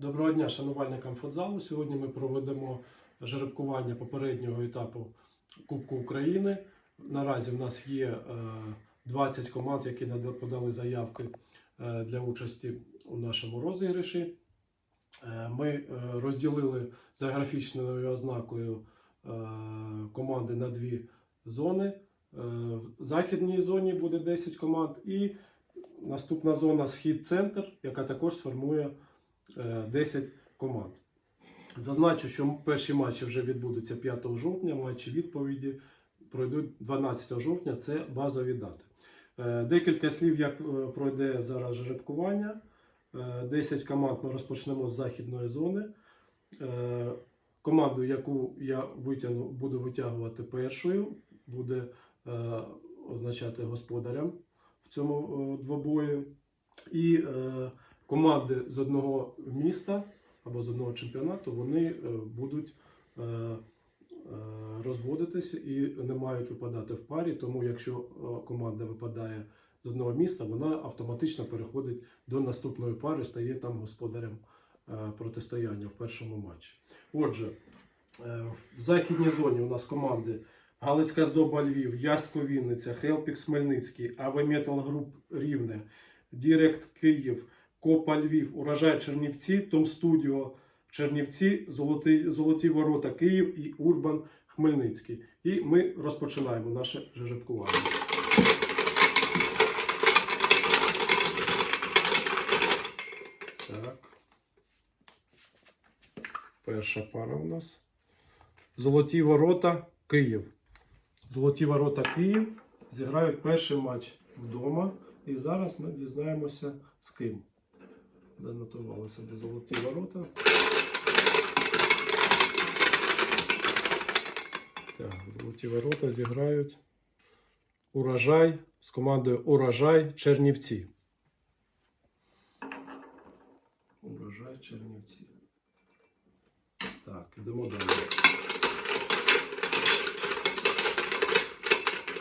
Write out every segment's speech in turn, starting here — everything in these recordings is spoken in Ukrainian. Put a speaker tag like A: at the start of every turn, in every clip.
A: Доброго дня, шанувальникам футзалу. Сьогодні ми проведемо жеребкування попереднього етапу Кубку України. Наразі в нас є е, 20 команд, які подали заявки е, для участі у нашому розіграші. Е, Ми е, розділили за графічною ознакою е, команди на дві зони. Е, В західній зоні буде 10 команд, і наступна зона схід-центр, яка також сформує е, 10 команд. Зазначу, що перші матчі вже відбудуться 5 жовтня, матчі відповіді пройдуть 12 жовтня, це базові дати. Е, Декілька слів, як е, пройде зараз жеребкування. Е, 10 команд ми розпочнемо з західної зони. Е, Команду, яку я витягну, буду витягувати першою, буде е, означати господарям в цьому е, двобої. І е, команди з одного міста або з одного чемпіонату вони е, будуть е, е, розводитися і не мають випадати в парі. Тому якщо команда випадає з одного міста, вона автоматично переходить до наступної пари, стає там господарем протистояння в першому матчі. Отже, в західній зоні у нас команди Галицька здоба Львів, Яско Вінниця, Хелпікс Хмельницький, Авеметал Груп Рівне, Дірект Київ, Копа Львів, Урожай Чернівці, Том Студіо Чернівці, Золоті, Золоті Ворота Київ і Урбан Хмельницький. І ми розпочинаємо наше жеребкування. Так. Перша пара у нас. Золоті ворота Київ. Золоті ворота Київ зіграють перший матч вдома. І зараз ми дізнаємося з ким. Занотували собі золоті ворота. Так, золоті ворота зіграють урожай з командою Урожай Чернівці. Урожай Чернівці. Так, ідемо далі.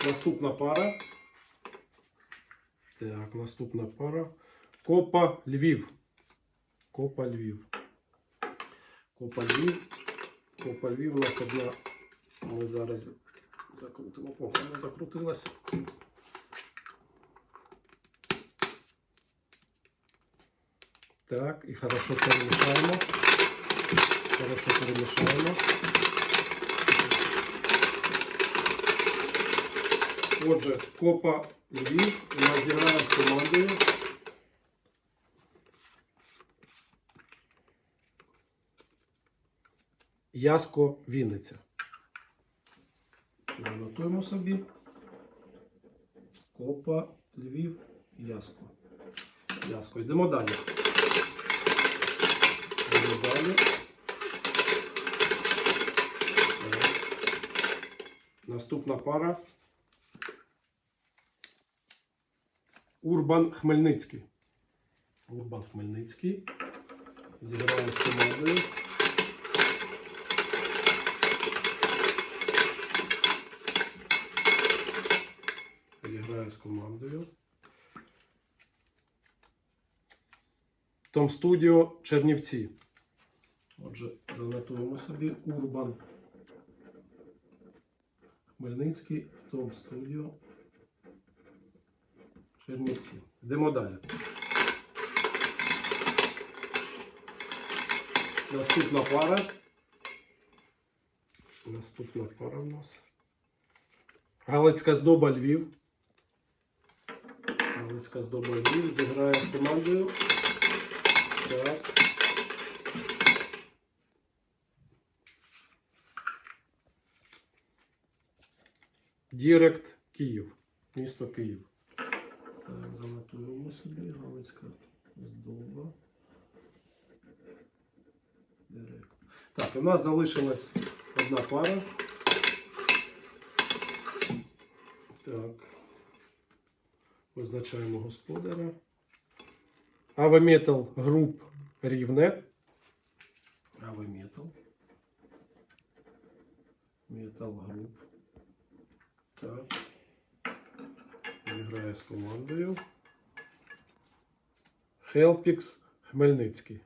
A: Наступна пара. Так, наступна пара. Копа Львів. Копа Львів. Копа Львів. Копа Львів у нас одна. Ми зараз закрутимо. Вона закрутилася. Так, і хорошо перемішаємо. Хорошо перемішаємо. Отже, Копа Львів у нас зіграє з командою. Яско Вінниця. Занотуємо собі. Копа Львів Яско. Яско. Йдемо далі. Йдемо далі. Наступна пара. Урбан Хмельницький. Урбан Хмельницький. Зіграємо з командою. Зіграє з командою. Том Студіо Чернівці. Отже, занотуємо собі Урбан Хмельницький, Том Студіо Чернівці. Йдемо далі. Наступна пара. Наступна пара у нас. Галицька здоба Львів. Галицька здоба Львів зіграє з командою. Так. Дірект Київ. Місто Київ. Так, занотуємо собі. Галицька здоба. Директ. Так, у нас залишилась одна пара. Так. Визначаємо господаря. Авеметал груп рівне. Авеметал. Метал груп. Так. Зіграє з командою. Хелпікс Хмельницький.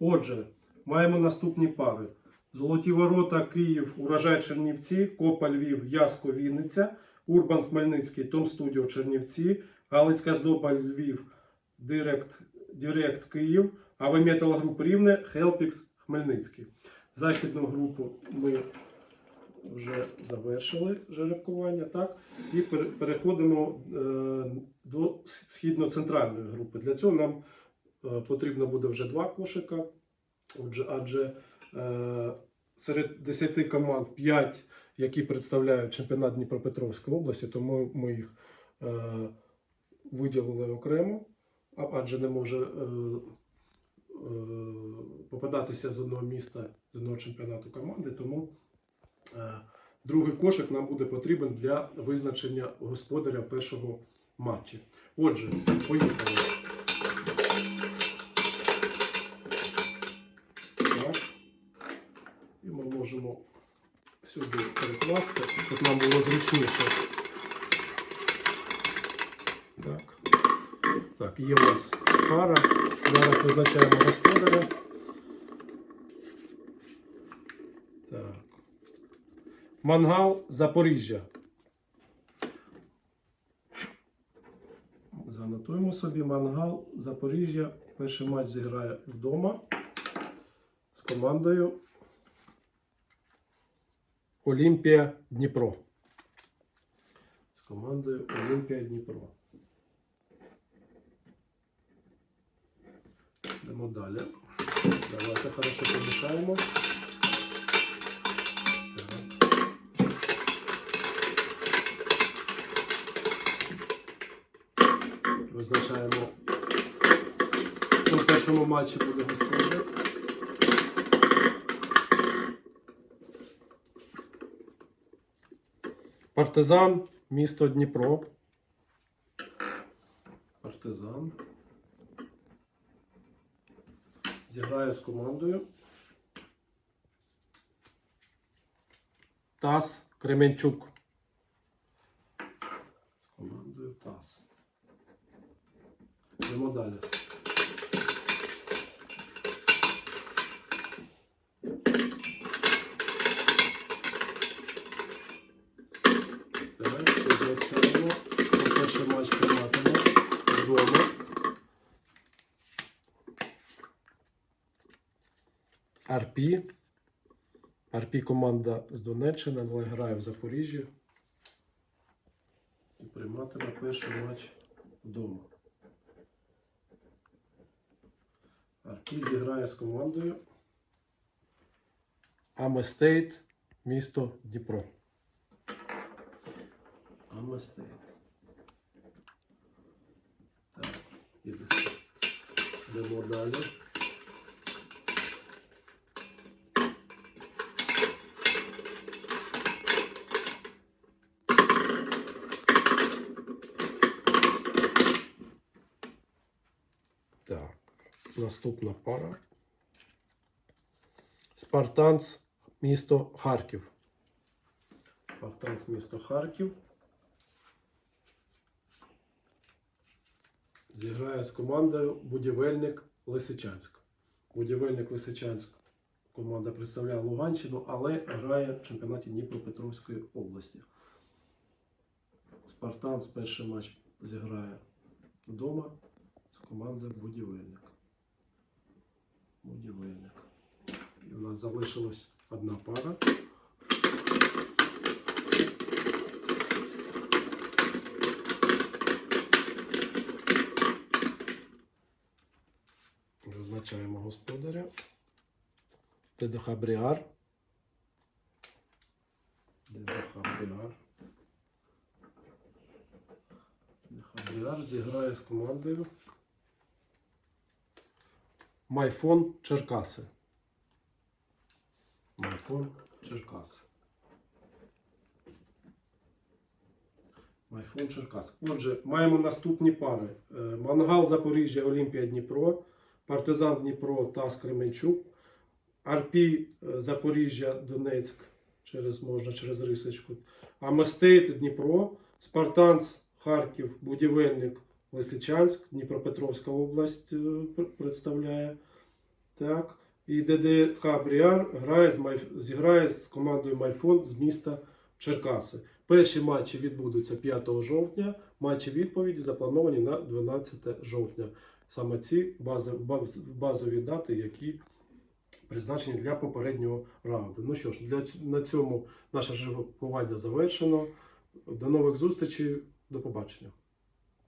A: Отже, маємо наступні пари. Золоті ворота, Київ, Урожай Чернівці, Копа Львів, Яско Вінниця, Урбан Хмельницький, Том Студіо Чернівці, Галицька здоба Львів, Директ, Директ Київ, Авеметал Груп Рівне, Хелпікс Хмельницький. Західну групу ми вже завершили жеребкування, так? І переходимо е, до східно-центральної групи. Для цього нам е, потрібно буде вже два кошика. Отже, адже е, серед 10 команд 5, які представляють чемпіонат Дніпропетровської області, тому ми їх е, виділили окремо, адже не може е, е, попадатися з одного міста, з одного чемпіонату команди. Тому е, другий кошик нам буде потрібен для визначення господаря першого матчі. Отже, поїхали. Можемо сюди перекласти, щоб нам було зручніше. Так. Так, є у нас пара. Зараз визначаємо господаря. Так. Мангал Запоріжжя. Занотуємо собі мангал Запоріжжя. Перший матч зіграє вдома з командою Олімпія Дніпро. З командою Олімпія Дніпро. Йдемо далі. Давайте хорошо помішаємо. Визначаємо, хто в першому матчі буде господар. Партизан, місто Дніпро. Партизан. Зіграє з командою. Тас Кременчук. З командою Тас. Йдемо далі. Так, визначаємо. Перший матч прийматиме вдома. Арпі. Арпі команда з Донеччини, але грає в Запоріжжі. І прийматиме перший матч вдома. Арпі зіграє з командою Аместейт, місто Дніпро. Аместейт. Так, іде. Йдемо далі. Так, наступна пара. Спартанц, місто Харків. Спартанц, місто Харків. Зіграє з командою Будівельник Лисичанськ. Будівельник Лисичанськ. Команда представляє Луганщину, але грає в чемпіонаті Дніпропетровської області. Спартанц перший матч зіграє вдома з командою Будівельник. Будівельник. І у нас залишилась одна пара. Визначаємо господаря. ТДХ Бріар. ТДХ зіграє з командою. Майфон Черкаси. Майфон Черкаси. Майфон Черкас. Отже, маємо наступні пари: Е, Мангал Запоріжжя, Олімпія Дніпро, Партизан Дніпро, Тас Кременчук, Арпій е, Запоріжжя, Донецьк, через можна через Рисочку, Аместейт Дніпро, Спартанц Харків, Будівельник Лисичанськ, Дніпропетровська область е, представляє. Так. І ДДХ Бріар грає з Май... зіграє з командою Майфон з міста Черкаси. Перші матчі відбудуться 5 жовтня. Матчі відповіді заплановані на 12 жовтня. Саме ці базові дати, які призначені для попереднього раунду. Ну що ж, для... на цьому наше жеребкування завершено. До нових зустрічей. До побачення.